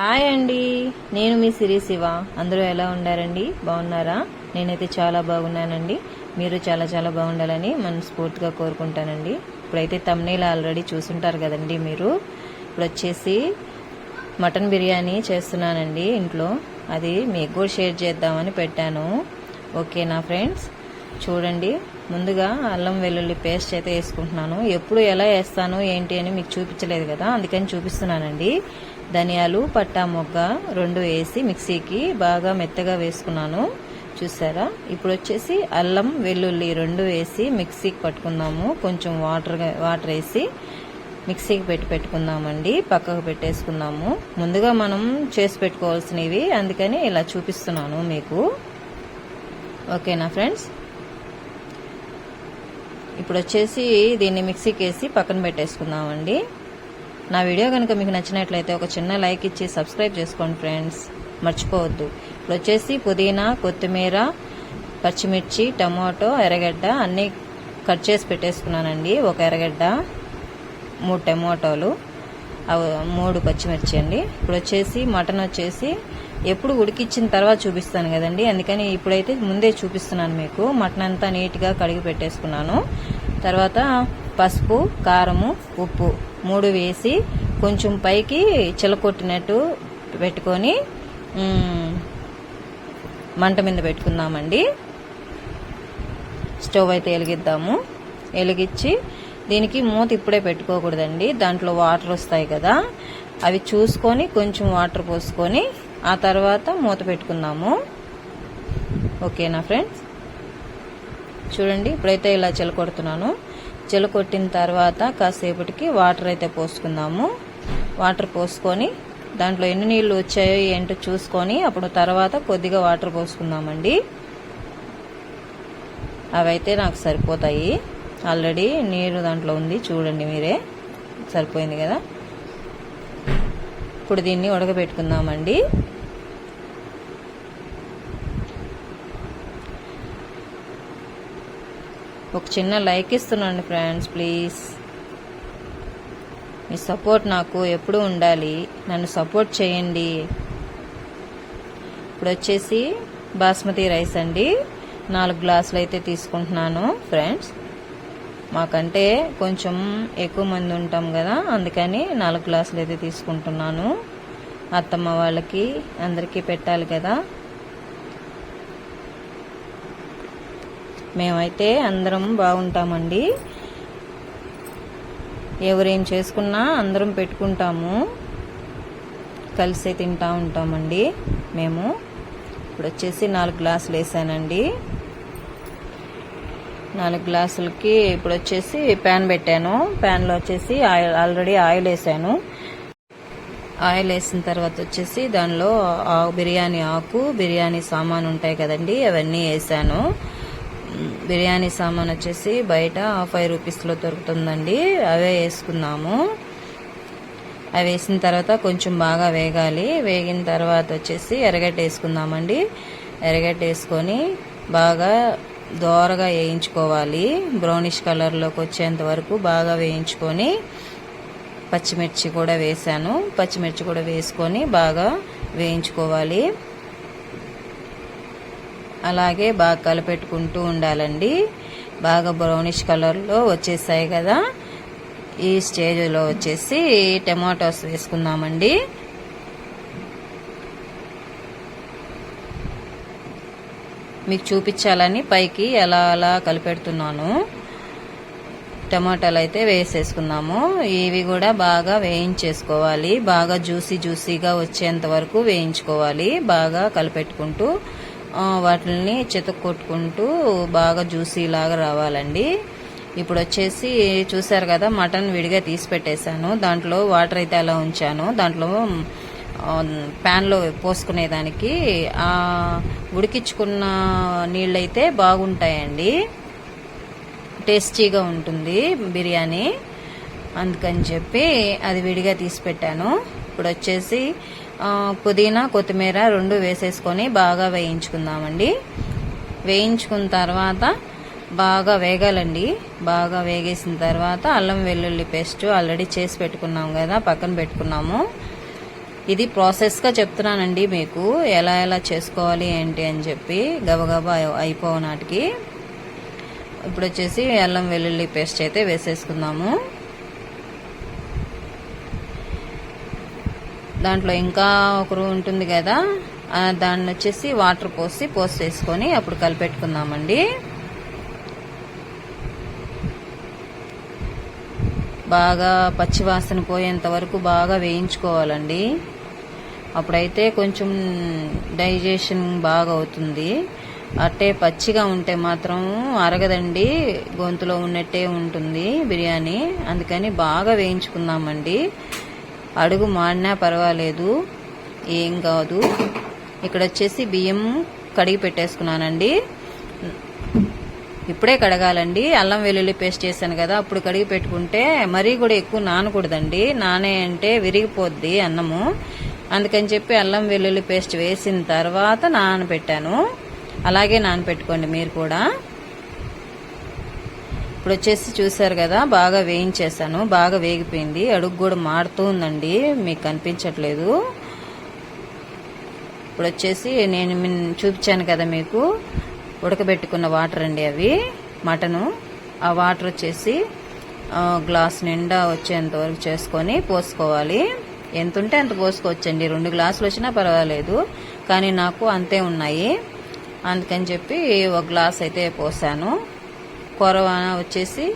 Hi అండి. నేను మీ సిరి శివ. అందరూ ఎలా ఉండారండి? బాగున్నారా? నేనైతే చాలా బాగున్నానండి. మీరు చాలా చాలా బాగుండాలని మనస్ఫూర్తిగా కోరుకుంటానండి. ఇప్పుడైతే తమ్నేల్ ఆల్రెడీ చూసుంటారు కదండి మీరు. ఇప్పుడు వచ్చేసి మటన్ బిర్యానీ చేస్తున్నానండి ఇంట్లో. అది మీకు కూడా షేర్ చేద్దామని పెట్టాను. ఓకేనా ఫ్రెండ్స్ చూడండి. ముందుగా అల్లం వెల్లుల్లి పేస్ట్ అయితే వేసుకుంటున్నాను. ఎప్పుడు ఎలా వేస్తాను ఏంటి అని మీకు చూపించలేదు కదా అందుకని చూపిస్తున్నానండి. ధనియాలు పట్టా మొగ్గ రెండు వేసి మిక్సీకి బాగా మెత్తగా వేసుకున్నాను. చూసారా? ఇప్పుడు వచ్చేసి అల్లం వెల్లుల్లి రెండు వేసి మిక్సీకి పట్టుకుందాము. కొంచెం వాటర్ వాటర్ వేసి మిక్సీకి పెట్టి పెట్టుకుందామండి. పక్కకు పెట్టేసుకుందాము. ముందుగా మనం చేసి పెట్టుకోవాల్సినవి అందుకని ఇలా చూపిస్తున్నాను మీకు. ఓకేనా ఫ్రెండ్స్? ఇప్పుడు వచ్చేసి దీన్ని మిక్సీకి వేసి పక్కన పెట్టేసుకుందామండి. నా వీడియో కనుక మీకు నచ్చినట్లయితే ఒక చిన్న లైక్ ఇచ్చి సబ్స్క్రైబ్ చేసుకోండి ఫ్రెండ్స్. మర్చిపోవద్దు. ఇప్పుడు వచ్చేసి పుదీనా కొత్తిమీర పచ్చిమిర్చి టమాటో ఎర్రగడ్డ అన్నీ కట్ చేసి పెట్టేసుకున్నానండి. ఒక ఎర్రగడ్డ మూడు టమాటోలు మూడు పచ్చిమిర్చి అండి. ఇప్పుడు వచ్చేసి మటన్ వచ్చేసి ఎప్పుడు ఉడికిచ్చిన తర్వాత చూపిస్తాను కదండి. అందుకని ఇప్పుడైతే ముందే చూపిస్తున్నాను మీకు. మటన్ అంతా నీట్గా కడిగి పెట్టేసుకున్నాను. తర్వాత పసుపు కారము ఉప్పు మూడు వేసి కొంచెం పైకి చిలకొట్టినట్టు పెట్టుకొని మంట మీద పెట్టుకుందామండి. స్టవ్ అయితే వెలిగిద్దాము. వెలిగించి దీనికి మూత ఇప్పుడే పెట్టుకోకూడదండి. దాంట్లో వాటర్ వస్తాయి కదా అవి చూసుకొని కొంచెం వాటర్ పోసుకొని ఆ తర్వాత మూత పెట్టుకుందాము. ఓకేనా ఫ్రెండ్స్? చూడండి ఇప్పుడైతే ఇలా చిలకొడుతున్నాను. చిలకొట్టిన తర్వాత కాసేపటికి వాటర్ అయితే పోసుకుందాము. వాటర్ పోసుకొని దాంట్లో ఎన్ని నీళ్ళు వచ్చాయో ఏంటో చూసుకొని అప్పుడు తర్వాత కొద్దిగా వాటర్ పోసుకుందామండి. అవైతే నాకు సరిపోతాయి. ఆల్రెడీ నీరు దాంట్లో ఉంది చూడండి మీరే. సరిపోయింది కదా? ఇప్పుడు దీన్ని ఉడకబెట్టుకుందామండి. ఒక చిన్న లైక్ ఇస్తున్నాను ఫ్రెండ్స్ ప్లీజ్. మీ సపోర్ట్ నాకు ఎప్పుడూ ఉండాలి. నన్ను సపోర్ట్ చేయండి. ఇప్పుడు వచ్చేసి బాస్మతి రైస్ అండి. నాలుగు గ్లాసులు అయితే తీసుకుంటున్నాను ఫ్రెండ్స్. మాకంటే కొంచెం ఎక్కువ మంది ఉంటాం కదా అందుకని నాలుగు గ్లాసులు అయితే తీసుకుంటున్నాను. అత్తమ్మ వాళ్ళకి అందరికీ పెట్టాలి కదా. మేమైతే అందరం బాగుంటామండి. ఎవరేం చేసుకున్నా అందరం పెట్టుకుంటాము. కలిసే తింటా ఉంటామండి మేము. ఇప్పుడు వచ్చేసి నాలుగు గ్లాసులు వేసానండి. నాలుగు గ్లాసులకి ఇప్పుడు వచ్చేసి ప్యాన్ పెట్టాను. ప్యాన్లో వచ్చేసి ఆయిల్ ఆల్రెడీ ఆయిల్ వేసాను. ఆయిల్ వేసిన తర్వాత వచ్చేసి దానిలో బిర్యానీ ఆకు బిర్యానీ సామాన్ ఉంటాయి కదండి అవన్నీ వేసాను. బిర్యానీ సామాన్ వచ్చేసి బయట ఫైవ్ రూపీస్లో దొరుకుతుందండి. అవే వేసుకున్నాము. అవి వేసిన తర్వాత కొంచెం బాగా వేగాలి. వేగిన తర్వాత వచ్చేసి ఎర్రగడ్డ వేసుకుందామండి. ఎర్రగడ్డ వేసుకొని బాగా దోరగా వేయించుకోవాలి. బ్రౌనిష్ కలర్లోకి వచ్చేంత వరకు బాగా వేయించుకొని పచ్చిమిర్చి కూడా వేసాను పచ్చిమిర్చి కూడా వేసుకొని బాగా వేయించుకోవాలి. అలాగే బాగా కలిపెట్టుకుంటూ ఉండాలండి. బాగా బ్రౌనిష్ కలర్లో వచ్చేసాయి కదా. ఈ స్టేజ్లో వచ్చేసి టమాటోస్ వేసుకుందామండి. మీకు చూపించాలని పైకి ఎలా అలా కలిపెడుతున్నాను. టమాటాలు అయితే వేసేసుకున్నాము ఇవి కూడా బాగా వేయించేసుకోవాలి. బాగా జ్యూసీ జ్యూసీగా వచ్చేంత వరకు వేయించుకోవాలి. బాగా కలిపెట్టుకుంటూ ఆ, వాటిని చితక్కొట్టుకుంటూ బాగా జ్యూసీలాగా రావాలండి. ఇప్పుడు వచ్చేసి చూసారు కదా మటన్ విడిగా తీసి పెట్టేశాను. దాంట్లో వాటర్ అయితే అలా ఉంచాను. దాంట్లో ప్యాన్లో పోసుకునేదానికి ఆ ఉడికించుకున్న నీళ్ళైతే బాగుంటాయండి. టేస్టీగా ఉంటుంది బిర్యానీ. అందుకని చెప్పి అది విడిగా తీసి పెట్టాను. ఇప్పుడు వచ్చేసి పుదీనా కొత్తిమీర రెండు వేసేసుకొని బాగా వేయించుకుందామండి. వేయించుకున్న తర్వాత బాగా వేగాలండి. బాగా వేగేసిన తర్వాత అల్లం వెల్లుల్లి పేస్ట్ ఆల్రెడీ చేసి పెట్టుకున్నాం కదా పక్కన పెట్టుకున్నాము. ఇది ప్రాసెస్గా చెప్తున్నానండి మీకు ఎలా ఎలా చేసుకోవాలి ఏంటి అని చెప్పి గబగబా అయిపో నాటికి. ఇప్పుడు వచ్చేసి అల్లం వెల్లుల్లి పేస్ట్ అయితే వేసేసుకుందాము. దాంట్లో ఇంకా ఒకరు ఉంటుంది కదా దాన్ని వచ్చేసి వాటర్ పోసి పోసేసుకొని అప్పుడు కలిపెట్టుకుందామండి. బాగా పచ్చివాసన పోయేంత వరకు బాగా వేయించుకోవాలండి. అప్పుడైతే కొంచెం డైజెషన్ బాగా అవుతుంది. అట్టే పచ్చిగా ఉంటే మాత్రం అరగదండి గొంతులో ఉన్నట్టే ఉంటుంది బిర్యానీ. అందుకని బాగా వేయించుకుందామండి. అడుగు మాడినా పర్వాలేదు. ఏం కాదు. ఇక్కడ వచ్చేసి బియ్యం కడిగి పెట్టేసుకున్నానండి. ఇప్పుడే కడగాలండి. అల్లం వెల్లుల్లి పేస్ట్ చేశాను కదా అప్పుడు కడిగి పెట్టుకుంటే మరీ కూడా ఎక్కువ నానకూడదండి. నానే అంటే విరిగిపోద్ది అన్నము. అందుకని చెప్పి అల్లం వెల్లుల్లి పేస్ట్ వేసిన తర్వాత నానబెట్టాను. అలాగే నానబెట్టుకోండి మీరు కూడా. ఇప్పుడు వచ్చేసి చూసారు కదా బాగా వేయించేసాను బాగా వేగిపోయింది అడుగు కూడా మాడుతూ ఉందండి మీకు కనిపించట్లేదు. ఇప్పుడు వచ్చేసి నేను మిన్- చూపించాను కదా మీకు ఉడకబెట్టుకున్న వాటర్ అండి అవి మటను. ఆ వాటర్ వచ్చేసి ఆ, గ్లాస్ నిండా వచ్చేంత వరకు చేసుకొని పోసుకోవాలి. ఎంత ఉంటే అంత పోసుకోవచ్చండి రెండు గ్లాసులు వచ్చినా పర్వాలేదు కానీ నాకు అంతే ఉన్నాయి. అందుకని చెప్పి ఒక గ్లాస్ అయితే పోసాను. కొరవ వచ్చేసి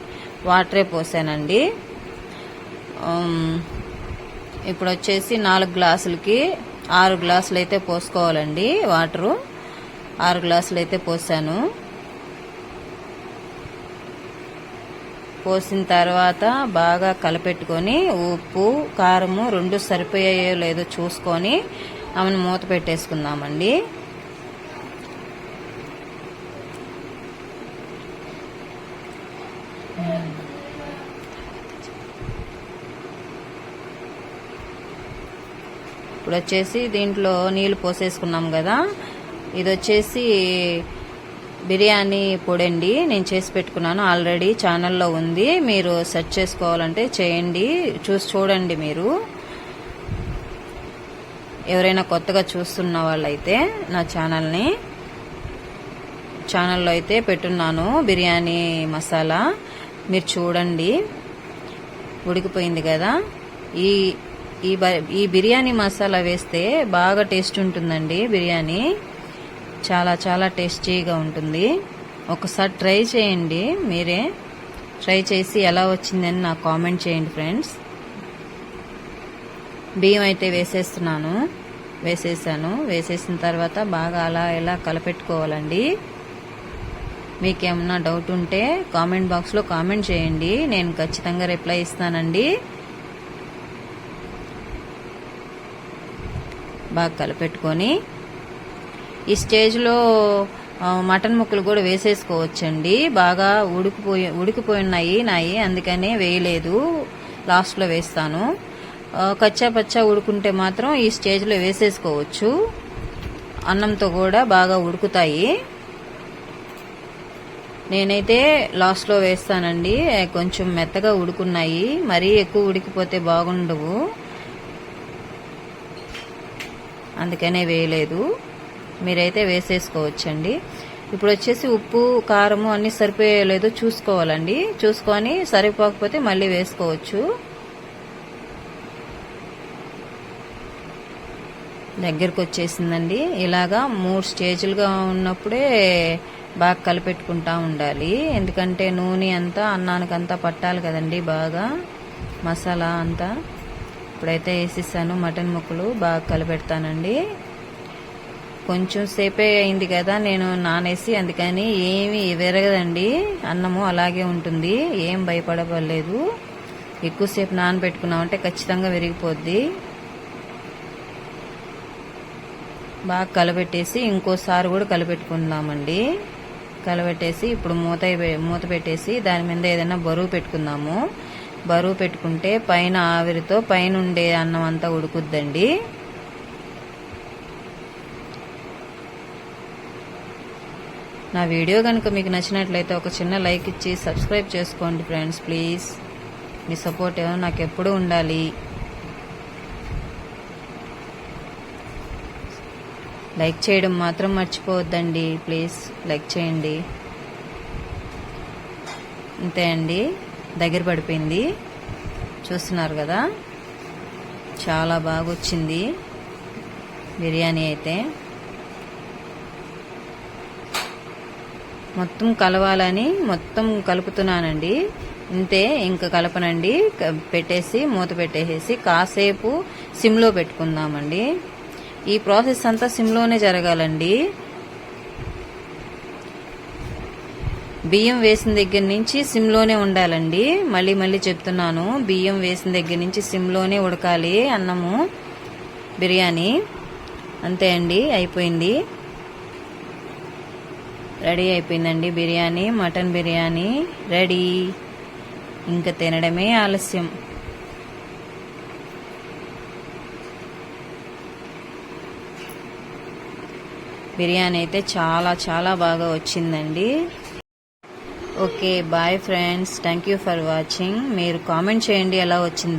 వాటరే పోసానండి. ఇప్పుడు వచ్చేసి నాలుగు గ్లాసులకి ఆరు గ్లాసులు అయితే పోసుకోవాలండి వాటరు. ఆరు గ్లాసులు అయితే పోసాను. పోసిన తర్వాత బాగా కలపెట్టుకొని ఉప్పు కారము రెండు సరిపోయాయో లేదో చూసుకొని ఆమెను మూత పెట్టేసుకుందామండి. ఇప్పుడు వచ్చేసి దీంట్లో నీళ్ళు పోసేసుకున్నాం కదా. ఇది వచ్చేసి బిర్యానీ పొడండి నేను చేసి పెట్టుకున్నాను ఆల్రెడీ ఛానల్లో ఉంది. మీరు సెర్చ్ చేసుకోవాలంటే చేయండి చూసి చూడండి మీరు. ఎవరైనా కొత్తగా చూస్తున్న వాళ్ళైతే నా ఛానల్ని ఛానల్లో అయితే పెట్టున్నాను బిర్యానీ మసాలా. మీరు చూడండి ఉడికిపోయింది కదా. ఈ ఈ బ- ఈ బిర్యానీ మసాలా వేస్తే బాగా టేస్ట్ ఉంటుందండి బిర్యానీ. చాలా చాలా టేస్టీగా ఉంటుంది. ఒకసారి ట్రై చేయండి మీరే. ట్రై చేసి ఎలా వచ్చిందని నాకు కామెంట్ చేయండి ఫ్రెండ్స్. బియ్యం అయితే వేసేస్తున్నాను. వేసేసాను. వేసేసిన తర్వాత బాగా అలా ఇలా కలపెట్టుకోవాలండి. మీకేమన్నా డౌట్ ఉంటే కామెంట్ బాక్స్లో కామెంట్ చేయండి. నేను ఖచ్చితంగా రిప్లై ఇస్తానండి. బాగా కలిపెట్టుకొని ఈ స్టేజ్లో మటన్ ముక్కలు కూడా వేసేసుకోవచ్చండి. బాగా ఉడికిపోయి ఉడికిపోయినాయి నాయి. అందుకనే వేయలేదు. లాస్ట్లో వేస్తాను. కచ్చా పచ్చా ఉడుకుంటే మాత్రం ఈ స్టేజ్లో వేసేసుకోవచ్చు. అన్నంతో కూడా బాగా ఉడుకుతాయి. నేనైతే లాస్ట్లో వేస్తానండి. కొంచెం మెత్తగా ఉడుకున్నాయి. మరీ ఎక్కువ ఉడికిపోతే బాగుండవు. అందుకనే వేయలేదు. మీరైతే వేసేసుకోవచ్చండి. ఇప్పుడు వచ్చేసి ఉప్పు కారము అన్నీ సరిపోయలేదో చూసుకోవాలండి. చూసుకొని సరిపోకపోతే మళ్ళీ వేసుకోవచ్చు. దగ్గరకు వచ్చేసిందండి ఇలాగా మూడు స్టేజ్లుగా ఉన్నప్పుడే బాగా కలిపెట్టుకుంటా ఉండాలి. ఎందుకంటే నూనె అంతా అన్నానికంతా పట్టాలి కదండి బాగా. మసాలా అంతా. ఇప్పుడైతే వేసేసాను మటన్ ముక్కలు బాగా కలపెడతానండి కొంచెం సేపే అయింది కదా నేను నానేసి అందుకని ఏమి విరగదండి అన్నము అలాగే ఉంటుంది ఏం భయపడవలేదు ఎక్కువసేపు నానబెట్టుకున్నామంటే ఖచ్చితంగా విరిగిపోద్ది. బాగా కలబెట్టేసి ఇంకోసారి కూడా కలబెట్టుకుందామండి. కలబెట్టేసి ఇప్పుడు మూత మూత పెట్టేసి దాని మీద ఏదైనా బరువు పెట్టుకుందాము. బరువు పెట్టుకుంటే పైన ఆవిరితో పైన ఉండే అన్నం అంతా ఉడుకుద్దండి. నా వీడియో కనుక మీకు నచ్చినట్లయితే ఒక చిన్న లైక్ ఇచ్చి సబ్స్క్రైబ్ చేసుకోండి ఫ్రెండ్స్ ప్లీజ్. మీ సపోర్ట్ నాకు ఎప్పుడూ ఉండాలి. లైక్ చేయడం మాత్రం మర్చిపోవద్దండి ప్లీజ్. లైక్ చేయండి. అంతే అండి. దగ్గర పడిపోయింది. చూస్తున్నారు కదా? చాలా బాగా వచ్చింది బిర్యానీ అయితే. మొత్తం కలవాలని మొత్తం కలుపుతున్నానండి. ఇంతే ఇంకా కలపనండి. పెట్టేసి మూత పెట్టేసేసి కాసేపు సిమ్లో పెట్టుకుందామండి. ఈ ప్రాసెస్ అంతా సిమ్లోనే జరగాలండి. బియ్యం వేసిన దగ్గర నుంచి సిమ్లోనే ఉండాలండి. మళ్ళీ మళ్ళీ చెప్తున్నాను బియ్యం వేసిన దగ్గర నుంచి సిమ్లోనే ఉడకాలి అన్నము బిర్యానీ. అంతే అండి అయిపోయింది. రెడీ అయిపోయిందండి బిర్యానీ మటన్ బిర్యానీ రెడీ. ఇంకా తినడమే ఆలస్యం. బిర్యానీ అయితే చాలా చాలా బాగా వచ్చిందండి. Okay bye friends thank you for watching మీరు కామెంట్ చేయండి ఎలా వచ్చిందో.